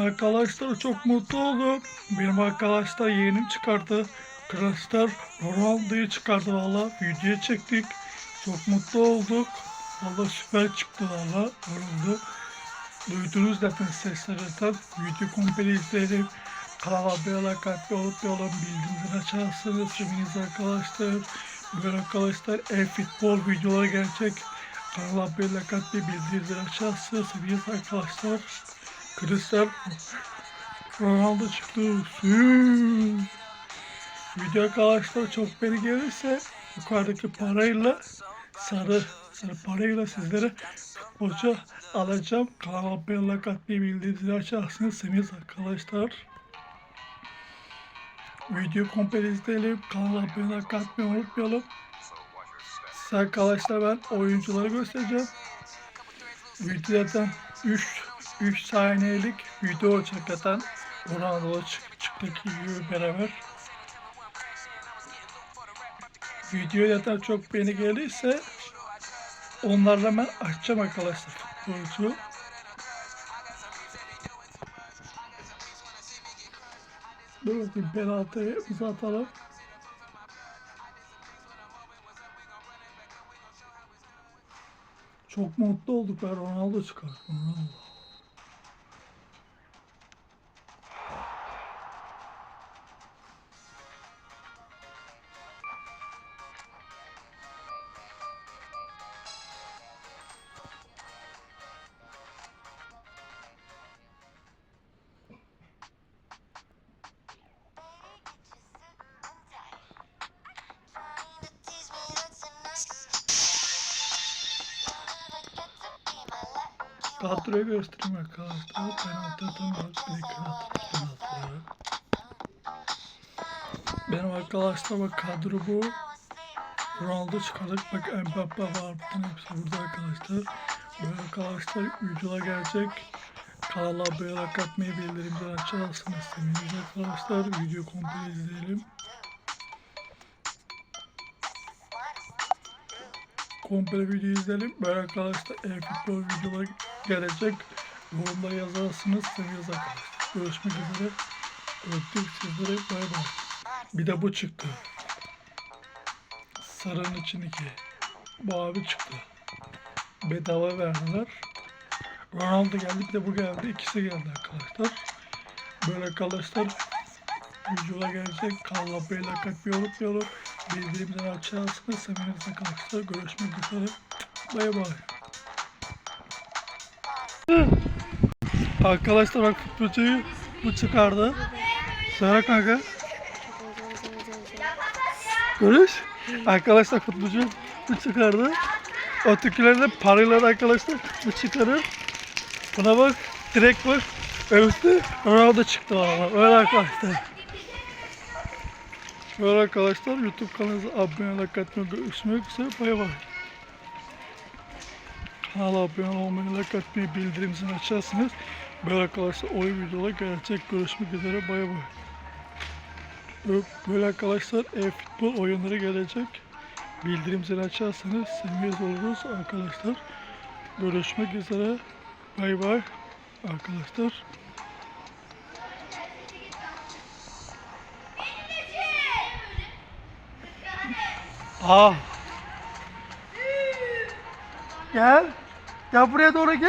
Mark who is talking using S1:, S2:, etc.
S1: arkadaşlar çok mutlu oldum. Benim arkadaşlar yeğenim çıkardı. Arkadaşlar Ronaldo'yu çıkardı valla. Videoya çektik. Çok mutlu olduk. Valla süper çıktı valla. Ronaldo. Duydunuz zaten sesleri zaten. Video komple izleyelim. Kanala abone kalpli olup yolun bildirimleri açarsınız. Seviniz arkadaşlar. Böyle arkadaşlar e-futbol videoları gelecek. Kanala abone kalpli bildirimleri açarsınız. Seviniz arkadaşlar. Cristiano Ronaldo çıktı. Video arkadaşlar çok beni gelirse yukarıdaki parayla sarı sarı parayla sizlere futbolcu alacağım. Kanala abone katmayı bildiğinizi açarsınız. Arkadaşlar. Video komple izleyelim. Kanala abone katmayı unutmayalım. Size arkadaşlar ben oyuncuları göstereceğim. Videodan 3 3 saniyelik video zaten. Ronaldo çık, çıktık gibi beraber. Video zaten çok beğeni gelirse onlarla ben açacağım arkadaşlar futbolcu. Dur bakayım penaltıyı uzatalım. Çok mutlu olduk ben Ronaldo çıkarttım. Ronaldo. Kadroyu göstereyim arkadaşlar. Penaltı atamıyoruz. Bir de kağıt penaltıları. Benim arkadaşlar bak kadro bu. Ronaldo çıkardık. Bak Mbappe var. Bütün hepsi burada arkadaşlar. Böyle arkadaşlar videolar gelecek. Kanala abone like atmayı bildirimleri açarsınız. Seviniz arkadaşlar. Video komple izleyelim. komple video izleyelim. Böyle arkadaşlar e-futbol videolar gelecek. Yorumlara yazarsınız. Seviyoruz arkadaşlar. Görüşmek üzere. Öptük sizlere. Bay bay. Bir de bu çıktı. Sarının içindeki. Abi çıktı. Bedava verdiler. Ronaldo geldi bir de bu geldi. İkisi geldi arkadaşlar. Böyle arkadaşlar videolar gelecek. Kanala beğeni kalp unutmayalım. Bildirimleri açarsınız. Seviniriz arkadaşlar. Görüşmek üzere. Bay bay. Arkadaşlar bak futbolcuyu bu çıkardı. Söyle kanka. Görüş. Arkadaşlar futbolcu bu çıkardı. Ötekileri de parayla arkadaşlar bu çıkarır. Buna bak. Direkt bak. Üstü Ronaldo çıktı valla. Öyle arkadaşlar. Böyle arkadaşlar YouTube kanalımıza abone olmayı, katmayı, görüşmek üzere. Bay bay. Kanala abone olmayı, like atmayı, bildirimleri açarsınız. Böyle arkadaşlar oyun videolar gelecek. Görüşmek üzere. Bay bay. Böyle arkadaşlar e-futbol oyunları gelecek. Bildirim zili açarsanız seviniz oluruz arkadaşlar. Görüşmek üzere. Bay bay arkadaşlar. Aa. Gel. Gel buraya doğru gel.